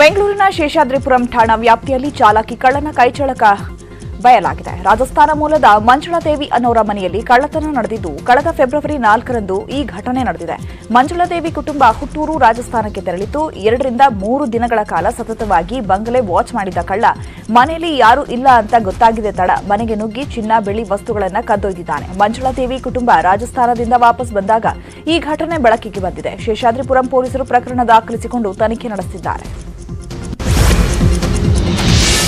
ಬೆಂಗಳೂರಿನ ಶೇಷಾದ್ರಿಪುರಂ ಠಾಣಾ ವ್ಯಾಪ್ತಿಯಲ್ಲಿ ಚಾಲಕಿ ಕಳ್ಳನ ಕೈಚಳಕ ಬಯಲಾಗಿದೆ. ರಾಜಸ್ಥಾನ ಮೂಲದ ಮಂಜುಳಾದೇವಿ ಅನ್ನೋರ ಮನೆಯಲ್ಲಿ ಕಳ್ಳತನ ನಡೆದಿದ್ದು, ಕಳೆದ ಫೆಬ್ರವರಿ ನಾಲ್ಕರಂದು ಈ ಘಟನೆ ನಡೆದಿದೆ. ಮಂಜುಳಾದೇವಿ ಕುಟುಂಬ ಹುಟ್ಟೂರು ರಾಜಸ್ಥಾನಕ್ಕೆ ತೆರಳಿತು ಎರಡರಿಂದ ಮೂರು ದಿನಗಳ ಕಾಲ ಸತತವಾಗಿ ಬಂಗಲೆ ವಾಚ್ ಮಾಡಿದ ಕಳ್ಳ, ಮನೆಯಲ್ಲಿ ಯಾರೂ ಇಲ್ಲ ಅಂತ ಗೊತ್ತಾಗಿದೆ ತಡ, ಮನೆಗೆ ನುಗ್ಗಿ ಚಿನ್ನ, ಬೆಳ್ಳಿ ವಸ್ತುಗಳನ್ನು ಕದ್ದೊಯ್ದಿದ್ದಾನೆ. ಮಂಜುಳಾದೇವಿ ಕುಟುಂಬ ರಾಜಸ್ಥಾನದಿಂದ ವಾಪಸ್ ಬಂದಾಗ ಈ ಘಟನೆ ಬೆಳಕಿಗೆ ಬಂದಿದೆ. ಶೇಷಾದ್ರಿಪುರಂ ಪೊಲೀಸರು ಪ್ರಕರಣ ದಾಖಲಿಸಿಕೊಂಡು ತನಿಖೆ ನಡೆಸಿದ್ದಾರೆ.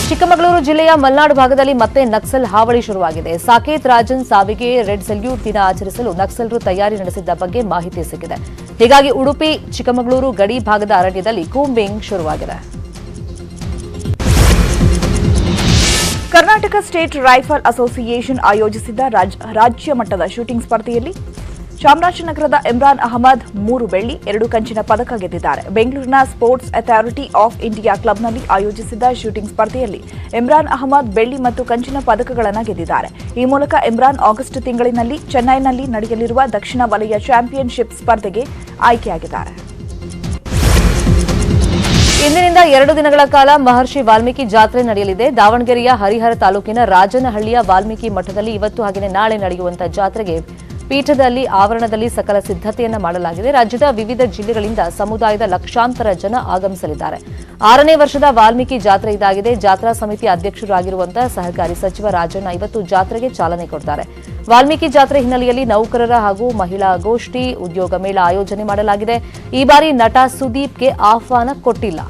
ಚಿಕ್ಕಮಗಳೂರು ಜಿಲ್ಲೆಯ ಮಲ್ನಾಡು ಭಾಗದಲ್ಲಿ ಮತ್ತೆ ನಕ್ಸಲ್ ಹಾವಳಿ ಶುರುವಾಗಿದೆ. ಸಾಕೇತ್ ರಾಜನ್ ಸಾವಿಗೆ ರೆಡ್ ಸಲ್ಯೂಟ್ ದಿನ ಆಚರಿಸಲು ನಕ್ಸಲರು ತಯಾರಿ ನಡೆಸಿದ್ದ ಬಗ್ಗೆ ಮಾಹಿತಿ ಸಿಕ್ಕಿದೆ. ಹೀಗಾಗಿ ಉಡುಪಿ, ಚಿಕ್ಕಮಗಳೂರು ಗಡಿ ಭಾಗದ ಅರಣ್ಯದಲ್ಲಿ ಕೂಂಬಿಂಗ್ ಶುರುವಾಗಿದೆ. ಕರ್ನಾಟಕ ಸ್ಟೇಟ್ ರೈಫಲ್ ಅಸೋಸಿಯೇಷನ್ ಆಯೋಜಿಸಿದ್ದ ರಾಜ್- ರಾಜ್ಯ ಮಟ್ಟದ ಶೂಟಿಂಗ್ ಸ್ಪರ್ಧೆಯಲ್ಲಿ ಚಾಮರಾಜನಗರದ ಇಮ್ರಾನ್ ಅಹಮದ್ ಮೂರು ಬೆಳ್ಳಿ, ಎರಡು ಕಂಚಿನ ಪದಕ ಗೆದ್ದಿದ್ದಾರೆ. ಬೆಂಗಳೂರಿನ ಸ್ಪೋರ್ಟ್ಸ್ ಅಥಾರಿಟಿ ಆಫ್ ಇಂಡಿಯಾ ಕ್ಲಬ್ನಲ್ಲಿ ಆಯೋಜಿಸಿದ್ದ ಶೂಟಿಂಗ್ ಸ್ಪರ್ಧೆಯಲ್ಲಿ ಇಮ್ರಾನ್ ಅಹಮದ್ ಬೆಳ್ಳಿ ಮತ್ತು ಕಂಚಿನ ಪದಕಗಳನ್ನು ಗೆದ್ದಿದ್ದಾರೆ. ಈ ಮೂಲಕ ಇಮ್ರಾನ್ ಆಗಸ್ಟ್ ತಿಂಗಳಿನಲ್ಲಿ ಚೆನ್ನೈನಲ್ಲಿ ನಡೆಯಲಿರುವ ದಕ್ಷಿಣ ವಲಯ ಚಾಂಪಿಯನ್ಶಿಪ್ ಸ್ಪರ್ಧೆಗೆ ಆಯ್ಕೆಯಾಗಿದ್ದಾರೆ. ಇಂದಿನಿಂದ ಎರಡು ದಿನಗಳ ಕಾಲ ಮಹರ್ಷಿ ವಾಲ್ಮೀಕಿ ಜಾತ್ರೆ ನಡೆಯಲಿದೆ. ದಾವಣಗೆರೆಯ ಹರಿಹರ ತಾಲೂಕಿನ ರಾಜನಹಳ್ಳಿಯ ವಾಲ್ಮೀಕಿ ಮಠದಲ್ಲಿ ಇವತ್ತು ಹಾಗೆಯೇ ನಾಳೆ ನಡೆಯುವಂತಹ ಜಾತ್ರೆಗೆ ಪೀಠದಲ್ಲಿ ಆವರಣದಲ್ಲಿ ಸಕಲ ಸಿದ್ಧತೆಯನ್ನು ಮಾಡಲಾಗಿದೆ. ರಾಜ್ಯದ ವಿವಿಧ ಜಿಲ್ಲೆಗಳಿಂದ ಸಮುದಾಯದ ಲಕ್ಷಾಂತರ ಜನ ಆಗಮಿಸಲಿದ್ದಾರೆ. ಆರನೇ ವರ್ಷದ ವಾಲ್ಮೀಕಿ ಜಾತ್ರೆ ಇದಾಗಿದೆ. ಜಾತ್ರಾ ಸಮಿತಿ ಅಧ್ಯಕ್ಷರಾಗಿರುವಂತಹ ಸಹಕಾರಿ ಸಚಿವ ರಾಜಣ್ಣ ಇವತ್ತು ಜಾತ್ರೆಗೆ ಚಾಲನೆ ಕೊಡ್ತಾರೆ. ವಾಲ್ಮೀಕಿ ಜಾತ್ರೆ ಹಿನ್ನೆಲೆಯಲ್ಲಿ ನೌಕರರ ಹಾಗೂ ಮಹಿಳಾ ಗೋಷ್ಠಿ, ಉದ್ಯೋಗ ಮೇಳ ಆಯೋಜನೆ ಮಾಡಲಾಗಿದೆ. ಈ ಬಾರಿ ನಟ ಸುದೀಪ್ಗೆ ಆಹ್ವಾನ ಕೊಟ್ಟಿಲ್ಲ.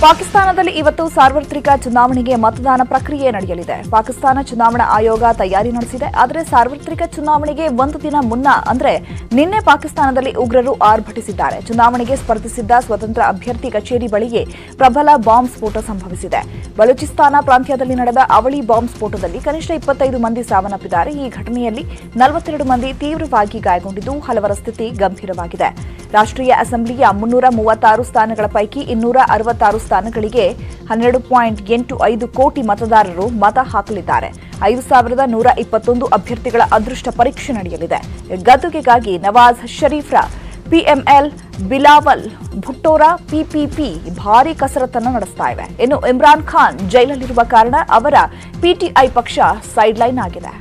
ಪಾಕಿಸ್ತಾನದಲ್ಲಿ ಇವತ್ತು ಸಾರ್ವತ್ರಿಕ ಚುನಾವಣೆಗೆ ಮತದಾನ ಪ್ರಕ್ರಿಯೆ ನಡೆಯಲಿದೆ. ಪಾಕಿಸ್ತಾನ ಚುನಾವಣಾ ಆಯೋಗ ತಯಾರಿ ನಡೆಸಿದೆ. ಆದರೆ ಸಾರ್ವತ್ರಿಕ ಚುನಾವಣೆಗೆ ಒಂದು ದಿನ ಮುನ್ನ ಅಂದರೆ ನಿನ್ನೆ ಪಾಕಿಸ್ತಾನದಲ್ಲಿ ಉಗ್ರರು ಆರ್ಭಟಿಸಿದ್ದಾರೆ. ಚುನಾವಣೆಗೆ ಸ್ಪರ್ಧಿಸಿದ್ದ ಸ್ವತಂತ್ರ ಅಭ್ಯರ್ಥಿ ಕಚೇರಿ ಬಳಿಯೇ ಪ್ರಬಲ ಬಾಂಬ್ ಸ್ಫೋಟ ಸಂಭವಿಸಿದೆ. ಬಲೂಚಿಸ್ತಾನ ಪ್ರಾಂತ್ಯದಲ್ಲಿ ನಡೆದ ಅವಳಿ ಬಾಂಬ್ ಸ್ಫೋಟದಲ್ಲಿ ಕನಿಷ್ಠ ಇಪ್ಪತ್ತೈದು ಮಂದಿ ಸಾವನ್ನಪ್ಪಿದ್ದಾರೆ. ಈ ಘಟನೆಯಲ್ಲಿ ನಲವತ್ತೆರಡು ಮಂದಿ ತೀವ್ರವಾಗಿ ಗಾಯಗೊಂಡಿದ್ದು ಹಲವರ ಸ್ಥಿತಿ ಗಂಭೀರವಾಗಿದೆ. ರಾಷ್ಟ್ರೀಯ ಅಸೆಂಬ್ಲಿಯ ಮುನ್ನೂರ ಮೂವತ್ತಾರು ಸ್ಥಾನಗಳ ಪೈಕಿ ಇನ್ನೂರ ಅರವತ್ತಾರು ಸ್ಥಾನಗಳಿಗೆ ಹನ್ನೆರಡು ಪಾಯಿಂಟ್ ಎಂಟು ಐದು ಕೋಟಿ ಮತದಾರರು ಮತ ಹಾಕಲಿದ್ದಾರೆ. ಐದು ಸಾವಿರದ ನೂರ ಇಪ್ಪತ್ತೊಂದು ಅಭ್ಯರ್ಥಿಗಳ ಅದೃಷ್ಟ ಪರೀಕ್ಷೆ ನಡೆಯಲಿದೆ. ಗದ್ದುಗೆಗಾಗಿ ನವಾಜ್ ಶರೀಫ್ರ, ಪಿಎಂಎಲ್, ಬಿಲಾವಲ್, ಭುಟ್ಟೋರಾ, ಪಿಪಿಪಿ ಭಾರೀ ಕಸರತ್ತನ್ನು ನಡೆಸ್ತಾ ಇವೆ. ಇನ್ನು ಇಮ್ರಾನ್ ಖಾನ್ ಜೈಲಲ್ಲಿರುವ ಕಾರಣ ಅವರ ಪಿಟಿಐ ಪಕ್ಷ ಸೈಡ್ಲೈನ್ ಆಗಿದೆ.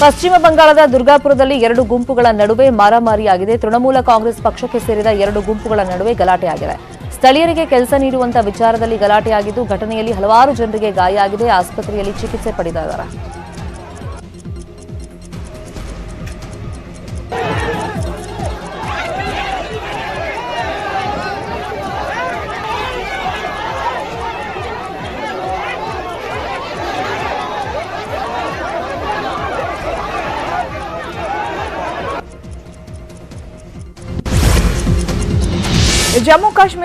ಪಶ್ಚಿಮ ಬಂಗಾಳದ ದುರ್ಗಾಪುರದಲ್ಲಿ ಎರಡು ಗುಂಪುಗಳ ನಡುವೆ ಮಾರಾಮಾರಿಯಾಗಿದೆ. ತೃಣಮೂಲ ಕಾಂಗ್ರೆಸ್ ಪಕ್ಷಕ್ಕೆ ಸೇರಿದ ಎರಡು ಗುಂಪುಗಳ ನಡುವೆ ಗಲಾಟೆಯಾಗಿದೆ. ಸ್ಥಳೀಯರಿಗೆ ಕೆಲಸ ನೀಡುವಂತಹ ವಿಚಾರದಲ್ಲಿ ಗಲಾಟೆಯಾಗಿದ್ದು, ಘಟನೆಯಲ್ಲಿ ಹಲವಾರು ಜನರಿಗೆ ಗಾಯ ಆಗಿದೆ ಆಸ್ಪತ್ರೆಯಲ್ಲಿ ಚಿಕಿತ್ಸೆ ಪಡೆದಿದ್ದಾರೆ ಜಮ್ಮು ಕಾಶ್ಮೀರ